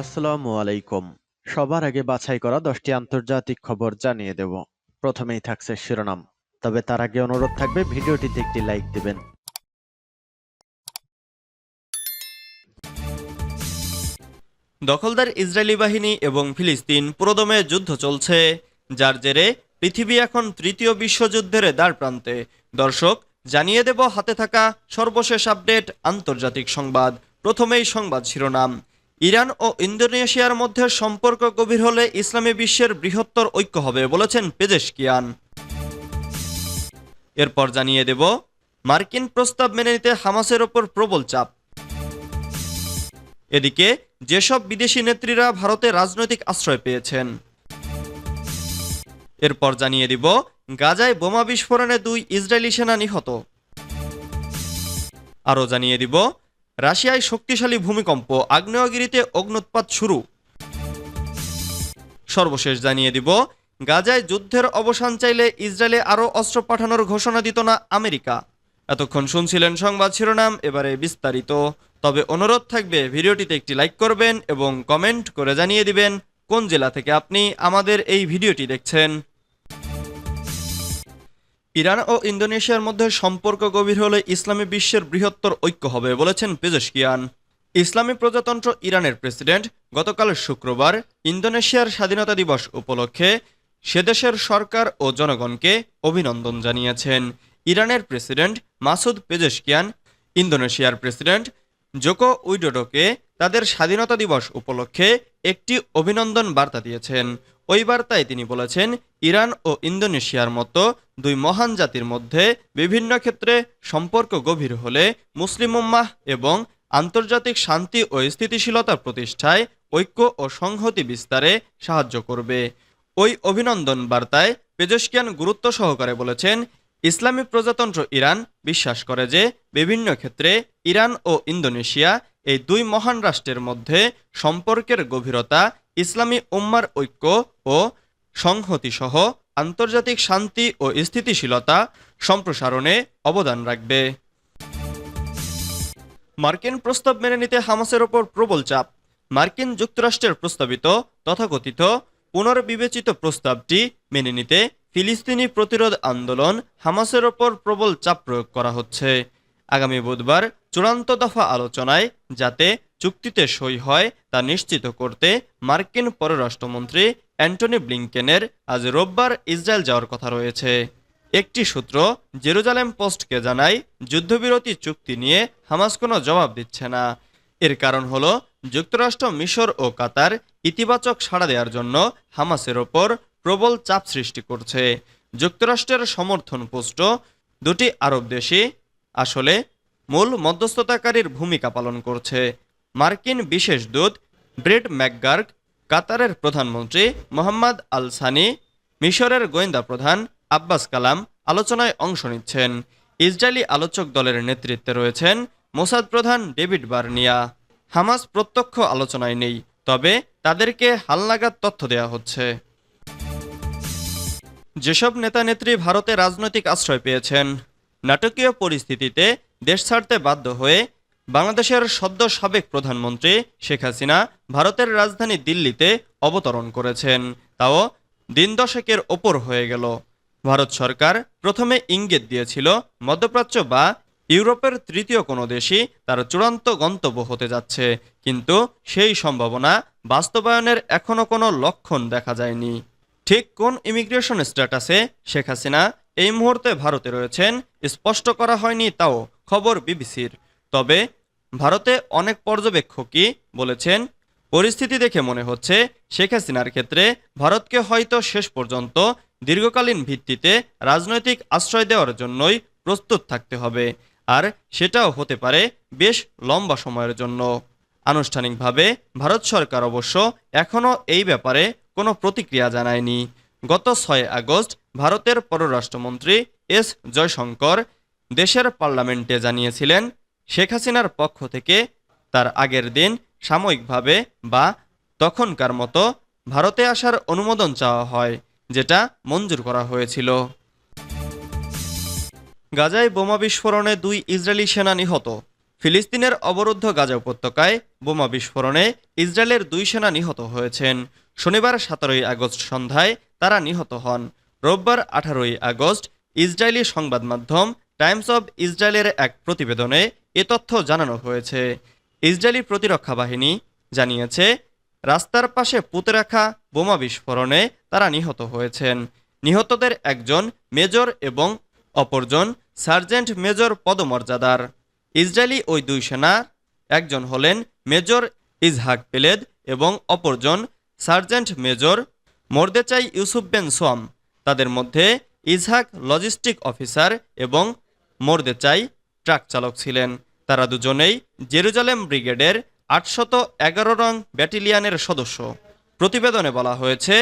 আসসালামু আলাইকুম। সবার আগে বাছাই করা দশটি আন্তর্জাতিক খবর জানিয়ে দেব। প্রথমেই থাকছে শিরোনাম। তবে তার আগে অনুরোধ থাকবে, ভিডিওটিতে একটি লাইক দিবেন। দখলদার ইসরায়েলি বাহিনী এবং ফিলিস্তিন প্রদমে যুদ্ধ চলছে, যার জেরে পৃথিবী এখন তৃতীয় বিশ্বযুদ্ধের দ্বার প্রান্তে। দর্শক, জানিয়ে দেব হাতে থাকা সর্বশেষ আপডেট আন্তর্জাতিক সংবাদ। প্রথমেই সংবাদ শিরোনাম। ইরান ও ইন্দোনেশিয়ার মধ্যে সম্পর্ক গভীর হলে ইসলামী বিশ্বের বৃহত্তর ঐক্য হবে বলেছেন পেজেশকিয়ান এরপর জানিয়ে দেব, মার্কিন প্রস্তাব মেনে নিতে হামাসের ওপর প্রবল চাপ। এদিকে, যেসব বিদেশি নেত্রীরা ভারতে রাজনৈতিক আশ্রয় পেয়েছেন। এরপর জানিয়ে দিব, গাজায় বোমা বিস্ফোরণে দুই ইসরায়েলি সেনা নিহত। আরও জানিয়ে দিব রাশিয়ায় শক্তিশালী ভূমিকম্প, আগ্নেয়গিরিতে অগ্নুৎপাত শুরু। সর্বশেষ জানিয়ে দিব, গাজায় যুদ্ধের অবসান চাইলে ইসরায়েলে আরও অস্ত্র পাঠানোর ঘোষণা দিত না আমেরিকা। এতক্ষণ শুনছিলেন সংবাদ শিরোনাম, এবারে বিস্তারিত। তবে অনুরোধ থাকবে, ভিডিওটিতে একটি লাইক করবেন এবং কমেন্ট করে জানিয়ে দিবেন কোন জেলা থেকে আপনি আমাদের এই ভিডিওটি দেখছেন। ইরান ও ইন্দোনেশিয়ার মধ্যে সম্পর্ক গভীর হলে ইসলামী বিশ্বের বৃহত্তর ঐক্য হবে বলেছেন পেজেশকিয়ান। ইসলামী প্রজাতন্ত্র ইরানের প্রেসিডেন্ট গতকাল শুক্রবার ইন্দোনেশিয়ার স্বাধীনতা দিবস উপলক্ষে সেদেশের সরকার ও জনগণকে অভিনন্দন জানিয়েছেন। ইরানের প্রেসিডেন্ট মাসুদ পেজেশকিয়ান, ইন্দোনেশিয়ার প্রেসিডেন্ট জোকো উইডোডোকে তাদের স্বাধীনতা দিবস উপলক্ষে একটি অভিনন্দন বার্তা দিয়েছেন। ওই বার্তায় তিনি বলেছেন, ইরান ও ইন্দোনেশিয়ার মতো দুই মহান জাতির মধ্যে বিভিন্ন ক্ষেত্রে সম্পর্ক গভীর হলে মুসলিম উম্মাহ এবং আন্তর্জাতিক শান্তি ও স্থিতিশীলতা প্রতিষ্ঠায় ঐক্য ও সংহতি বিস্তারে সাহায্য করবে। ওই অভিনন্দন বার্তায় পেজস্কিয়ান গুরুত্ব সহকারে বলেছেন ইসলামী প্রজাতন্ত্র ইরান বিশ্বাস করে যে বিভিন্ন ক্ষেত্রে ইরান ও ইন্দোনেশিয়া এই দুই মহান রাষ্ট্রের মধ্যে সম্পর্কের গভীরতা, ইসলামী উম্মার ঐক্য ও সংহতি সহ আন্তর্জাতিক শান্তি ও স্থিতিশীলতা সম্প্রসারণে অবদান রাখবে। মার্কিন প্রস্তাব মেনে নিতে হামাসের ওপর প্রবল চাপ। মার্কিন যুক্তরাষ্ট্রের প্রস্তাবিত তথাকথিত পুনর্বিবেচিত প্রস্তাবটি মেনে নিতে ফিলিস্তিনি প্রতিরোধ আন্দোলন হামাসের ওপর প্রবল চাপ প্রয়োগ করা হচ্ছে। আগামী বুধবার চূড়ান্ত দফা আলোচনায় যাতে চুক্তিতে সই হয় তা নিশ্চিত করতে মার্কিন পররাষ্ট্রমন্ত্রী অ্যান্টনি ব্লিংকেনের আজ রোববার ইসরায়েল যাওয়ার কথা রয়েছে। একটি সূত্র জেরুজালেম পোস্টকে জানায়, যুদ্ধবিরতি চুক্তি নিয়ে হামাস কোনো জবাব দিচ্ছে না। এর কারণ হল, যুক্তরাষ্ট্র, মিশর ও কাতার ইতিবাচক সাড়া দেওয়ার জন্য হামাসের ওপর প্রবল চাপ সৃষ্টি করছে। যুক্তরাষ্ট্রের সমর্থন পুষ্ট, দুটি আরব দেশই আসলে মূল মধ্যস্থতাকারীর ভূমিকা পালন করছে। মার্কিন বিশেষ দূত ব্রেড ম্যাকগার্গ, কাতারের প্রধানমন্ত্রী মোহাম্মদ আল সানি মিশরের গোয়েন্দা প্রধান আব্বাস কালাম আলোচনায় অংশ নিচ্ছেন। ইসরায়েলি আলোচক দলের নেতৃত্বে রয়েছেন মোসাদ প্রধান ডেভিড বার্নিয়া। হামাস প্রত্যক্ষ আলোচনায় নেই, তবে তাদেরকে হালনাগাদ তথ্য দেওয়া হচ্ছে। যেসব নেতানেত্রী ভারতে রাজনৈতিক আশ্রয় পেয়েছেন, নাটকীয় পরিস্থিতিতে দেশ ছাড়তে বাধ্য হয়ে বাংলাদেশের সদ্য সাবেক প্রধানমন্ত্রী শেখ হাসিনা ভারতের রাজধানী দিল্লিতে অবতরণ করেছেন। তাও দিন দশেকের ওপর হয়ে গেল। ভারত সরকার প্রথমে ইঙ্গিত দিয়েছিল, মধ্যপ্রাচ্য বা ইউরোপের তৃতীয় কোনো দেশই তার চূড়ান্ত গন্তব্য হতে যাচ্ছে। কিন্তু সেই সম্ভাবনা বাস্তবায়নের এখনও কোনো লক্ষণ দেখা যায়নি। ঠিক কোন ইমিগ্রেশন স্ট্যাটাসে শেখ হাসিনা এই মুহূর্তে ভারতে রয়েছেন স্পষ্ট করা হয়নি তাও খবর বিবিসির। তবে ভারতে অনেক পর্যবেক্ষকই বলেছেন, পরিস্থিতি দেখে মনে হচ্ছে শেখ হাসিনার ক্ষেত্রে ভারতকে হয়তো শেষ পর্যন্ত দীর্ঘকালীন ভিত্তিতে রাজনৈতিক আশ্রয় দেওয়ার জন্যই প্রস্তুত থাকতে হবে। আর সেটাও হতে পারে বেশ লম্বা সময়ের জন্য। আনুষ্ঠানিকভাবে ভারত সরকার অবশ্য এখনও এই ব্যাপারে কোনো প্রতিক্রিয়া জানায়নি। গত ছয় আগস্ট ভারতের পররাষ্ট্রমন্ত্রী এস জয়শঙ্কর দেশের পার্লামেন্টে জানিয়েছিলেন, শেখ হাসিনার পক্ষ থেকে তার আগের দিন সাময়িকভাবে বা তখনকার মতো ভারতে আসার অনুমোদন চাওয়া হয়, যেটা মঞ্জুর করা হয়েছিল। গাজায় বোমা বিস্ফোরণে দুই ইসরায়েলি সেনা নিহত। ফিলিস্তিনের অবরুদ্ধ গাজা উপত্যকায় বোমা বিস্ফোরণে ইসরায়েলের দুই সেনা নিহত হয়েছেন। শনিবার সতেরোই আগস্ট সন্ধ্যায় তারা নিহত হন। রোববার আঠারোই আগস্ট ইসরায়েলি সংবাদ মাধ্যম টাইমস অব ইসরায়েলের এক প্রতিবেদনে এ তথ্য জানানো হয়েছে। ইসরায়েলি প্রতিরক্ষা বাহিনী জানিয়েছে, রাস্তার পাশে পুঁতে রাখা বোমা বিস্ফোরণে তারা নিহত হয়েছেন। নিহতদের একজন মেজর এবং অপরজন সার্জেন্ট মেজর পদমর্যাদার। ইসরায়েলি ওই দুই সেনা একজন হলেন মেজর ইজহাক পেলেদ এবং অপরজন sergeant major Mordechai Yusuf Ben swamp, তাদের মধ্যে ইজহাক লজিস্টিক অফিসার এবং মোর্দেচাই ট্রাক চালক ছিলেন। তারা দুজনেই জেরুজালেম ব্রিগেডের আটশত এগারো রং ব্যাটালিয়ানের সদস্য। প্রতিবেদনে বলা হয়েছে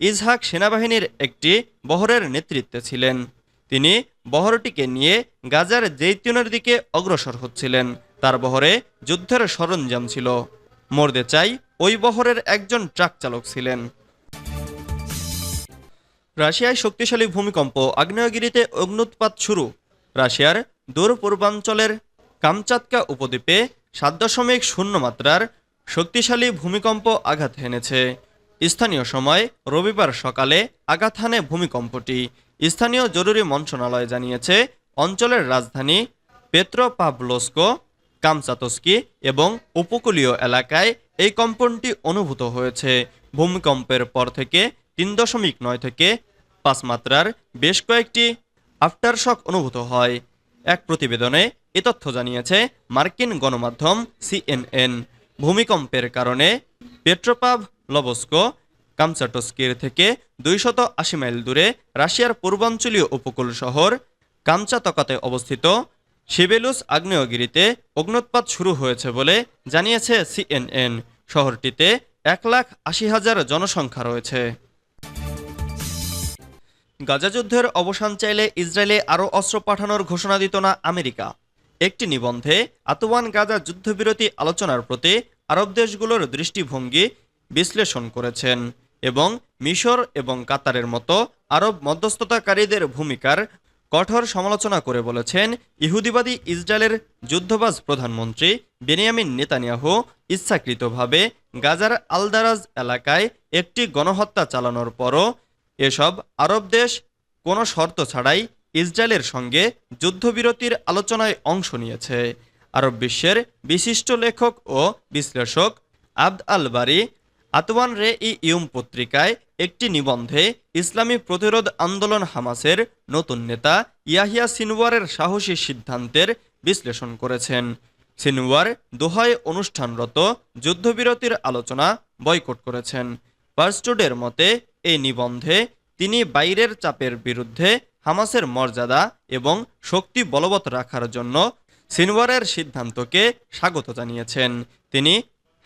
ইজহাক সেনাবাহিনীর একটি বহরের নেতৃত্বে ছিলেন। তিনি বহরটিকে নিয়ে গাজার জেইতুনের দিকে অগ্রসর হচ্ছিলেন। তার বহরে যুদ্ধের সরঞ্জাম ছিল। মরদে চাই ওই বহরের একজন ট্রাক চালক ছিলেন। রাশিয়ায় শক্তিশালী ভূমিকম্প, আগ্নেয়গিরিতে অগ্নুৎপাত শুরু। রাশিয়ার দূর পূর্বাঞ্চলের কামচাতকা উপদ্বীপে সাত দশমিক শূন্য মাত্রার শক্তিশালী ভূমিকম্প আঘাত হেনেছে। স্থানীয় সময় রবিবার সকালে আঘাত হানে ভূমিকম্পটি। স্থানীয় জরুরি মন্ত্রণালয় জানিয়েছে, অঞ্চলের রাজধানী পেত্রোপাভলোস্কো, কামচাতস্কি এবং উপকূলীয় এলাকায় এই কম্পনটি অনুভূত হয়েছে ভূমিকম্পের পর থেকে তিন দশমিক নয় থেকে পাঁচ মাত্রার বেশ কয়েকটি আফটারশক অনুভূত হয়। এক প্রতিবেদনে এ তথ্য জানিয়েছে মার্কিন গণমাধ্যম সিএনএন। ভূমিকম্পের কারণে পেট্রোপাভ লবস্কো কামচাটস্কির থেকে দুইশত আশি মাইল দূরে রাশিয়ার পূর্বাঞ্চলীয় উপকূল শহর কামচাতকাতে অবস্থিত শিবেলুস আগ্নেয়গিরিতে অগ্নুৎপাত শুরু হয়েছে বলে জানিয়েছে সিএনএন। শহরটিতে এক লাখ আশি হাজার জনসংখ্যা রয়েছে। গাজা যুদ্ধের অবসান চাইলে ইসরায়েলে আরও অস্ত্র পাঠানোর ঘোষণা দিত না আমেরিকা। একটি নিবন্ধে আতুয়ান গাজা যুদ্ধবিরতি আলোচনার প্রতি আরব দেশগুলোর দৃষ্টিভঙ্গি বিশ্লেষণ করেছেন এবং মিশর এবং কাতারের মতো আরব মধ্যস্থতাকারীদের ভূমিকার কঠোর সমালোচনা করে বলেছেন, ইহুদিবাদী ইসরায়েলের যুদ্ধবাজ প্রধানমন্ত্রী বেনিয়ামিন নেতানিয়াহু ইচ্ছাকৃতভাবে গাজার আলদারাজ এলাকায় একটি গণহত্যা চালানোর পরও এসব আরব দেশ কোনো শর্ত ছাড়াই ইসরায়েলের সঙ্গে যুদ্ধবিরতির আলোচনায় অংশ নিয়েছে। আরব বিশ্বের বিশিষ্ট লেখক ও বিশ্লেষক আবদ আল বারি আতওয়ান রে ই ইউম পত্রিকায় একটি নিবন্ধে ইসলামী প্রতিরোধ আন্দোলন হামাসের নতুন নেতা ইয়াহিয়া সিনওয়ারের সাহসী সিদ্ধান্তের বিশ্লেষণ করেছেন। সিনওয়ার দোহায় অনুষ্ঠানরত যুদ্ধবিরতির আলোচনা বয়কট করেছেন। পার্স্টুডের মতে, এই নিবন্ধে তিনি বাইরের চাপের বিরুদ্ধে হামাসের মর্যাদা এবং শক্তি বলবৎ রাখার জন্য সিনওয়ারের সিদ্ধান্তকে স্বাগত জানিয়েছেন। তিনি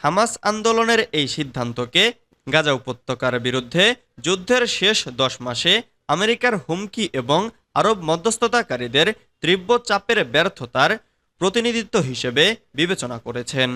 হামাস আন্দোলনের এই সিদ্ধান্তকে গাজা উপত্যকার বিরুদ্ধে যুদ্ধের শেষ দশ মাসে আমেরিকার হুমকি এবং আরব মধ্যস্থতাকারীদের তীব্র চাপের ব্যর্থতার প্রতিনিধিত্ব হিসেবে বিবেচনা করেছেন।